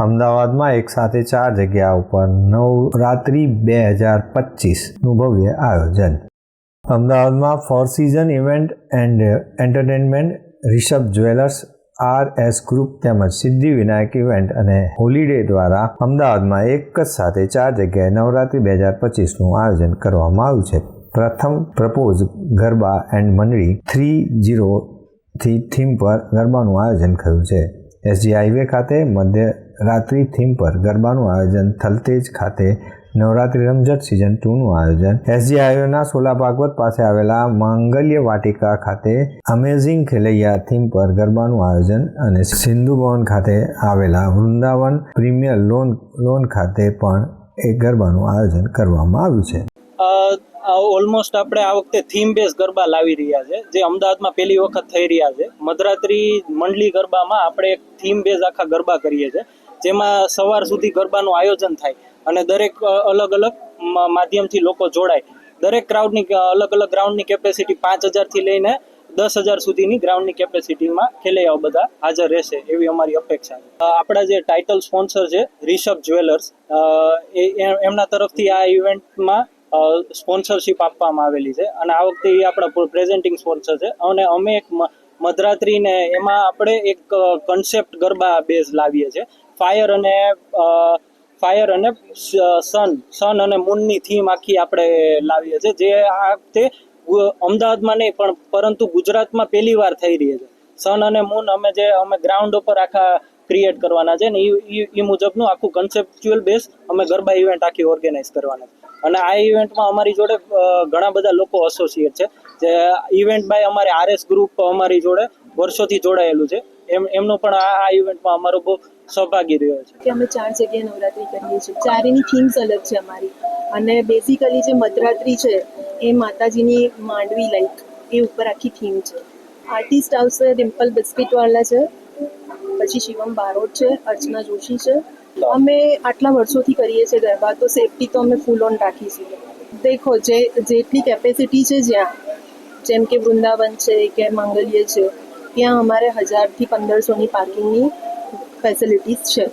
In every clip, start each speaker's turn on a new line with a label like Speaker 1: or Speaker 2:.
Speaker 1: અમદાવાદમાં એક સાથે ચાર જગ્યા ઉપર નવરાત્રિ બે હજાર પચીસનું ભવ્ય આયોજન. અમદાવાદમાં four season event and entertainment, Rishabh jewellers, R S group તેમજ સિદ્ધિ વિનાયક ઇવેન્ટ અને હોલિડે દ્વારા અમદાવાદમાં એક જ સાથે ચાર જગ્યાએ નવરાત્રિ બે હજાર પચીસનું આયોજન કરવામાં આવ્યું છે. પ્રથમ પ્રપોઝ ગરબા એન્ડ મંડળી થ્રી જીરોથી થીમ પર ગરબાનું આયોજન થયું છે. એસજી હાઈવે ખાતે મધ્યરાત્રિ થીમ પર ગરબાનું આયોજન થલતેજ ખાતે નવરાત્રિ રમઝટ સિઝન ટુનું આયોજન. એસજી હાઈવેના સોલા ભાગવત પાસે આવેલા માંગલ્ય વાટિકા ખાતે અમેઝિંગ ખેલૈયા થીમ પર ગરબાનું આયોજન અને સિંધુ ભવન ખાતે આવેલા વૃંદાવન પ્રીમિયર લોન લોન ખાતે પણ એક ગરબાનું આયોજન કરવામાં આવ્યું છે.
Speaker 2: ઓલમોસ્ટ આપણે આ વખતે થીમ બેઝ ગરબા લાવી રહ્યા છે, જે અમદાવાદમાં પહેલી વખત થઈ રહ્યા છે. મધરાત્રી મંડલી ગરબામાં આપણે એક થીમ બેઝ આખા ગરબા કરીએ છીએ. જેમાં સવાર સુધી ગરબાનું આયોજન થાય અને દરેક અલગ અલગ માધ્યમથી લોકો જોડાય. દરેક ક્રાઉડની અલગ અલગ ગ્રાઉન્ડની કેપેસિટી પાંચ હજારથી લઈને દસ હજાર સુધીની ગ્રાઉન્ડની કેપેસિટીમાં ખેલૈયાઓ બધા હાજર રહેશે એવી અમારી અપેક્ષા આપણા જે ટાઇટલ સ્પોન્સર છે, રિષભ જ્વેલર્સ એમના તરફથી આ ઇવેન્ટમાં સ્પોન્સરશિપ આપવામાં આવેલી છે અને આ વખતે એ આપણા પ્રેઝેન્ટિંગ સ્પોન્સર છે. અને અમે એક મધરાત્રિને એમાં આપણે એક કન્સેપ્ટ ગરબા બેઝ લાવીએ છીએ. ફાયર અને ફાયર અને સન સન અને મૂનની થીમ આખી આપણે લાવીએ છીએ. જે આ વખતે અમદાવાદમાં નહીં, પણ પરંતુ ગુજરાતમાં પહેલી વાર થઈ રહી છે. સન અને મૂન અમે જે, અમે ગ્રાઉન્ડ ઉપર આખા ક્રિએટ કરવાના છે ને એ મુજબનું આખું કન્સેપ્ચ્યુઅલ બેઝ અમે ગરબા ઇવેન્ટ આખી ઓર્ગેનાઇઝ કરવાના છે. અને આ ઇવેન્ટમાં અમારી જોડે ઘણા બધા લોકો એસોસિએટ છે. જે ઇવેન્ટ બાય અમારે આરએસ ગ્રુપ અમારી જોડે વર્ષોથી જોડાયેલું છે. એમ, એમનું પણ આ આ ઇવેન્ટમાં અમારો બહુ સહભાગી રહ્યો છે.
Speaker 3: કે અમે ચાર જગ્યાએ નવરાત્રિ કરીએ છીએ. ચારેની થીમ્સ અલગ છે અમારી. અને બેઝિકલી જે મધરાત્રિ છે, એ માતાજીની માંડવી લાઈક એ ઉપર આખી થીમ છે. આર્ટિસ્ટ આવશે ડિમ્પલ બિસ્કિટવાલા છે, પછી શિવમ બારોટ છે, અર્ચના જોશી છે. અમે આટલા વર્ષોથી કરીએ છીએ ગરબા, તો સેફટી તો અમે ફૂલ ઓન રાખીશું. દેખો, જે, જેટલી કેપેસિટી છે જ્યાં, જેમ કે વૃંદાવન છે, કે માંગલ્ય છે, ત્યાં અમારે હજારથી પંદરસોની પાર્કિંગની ફેસિલિટીઝ છે.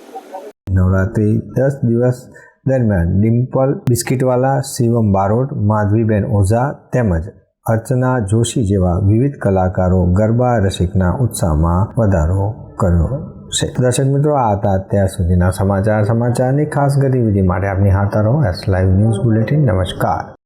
Speaker 1: નવરાત્રિ દસ દિવસ દરમિયાન ડિમ્પલ બિસ્કિટવાલા શિવમ બારોટ, માધવીબેન ઓઝા તેમજ અર્ચના જોશી જેવા વિવિધ કલાકારો ગરબા રસિકના ઉત્સાહમાં વધારો કર્યો છે. દર્શક મિત્રો, આ હતા અત્યાર સુધીના સમાચાર. સમાચારની ખાસ ગતિવિધિ માટે આપની હાથ રહો એસ લાઈવ ન્યૂઝ બુલેટિન. નમસ્કાર.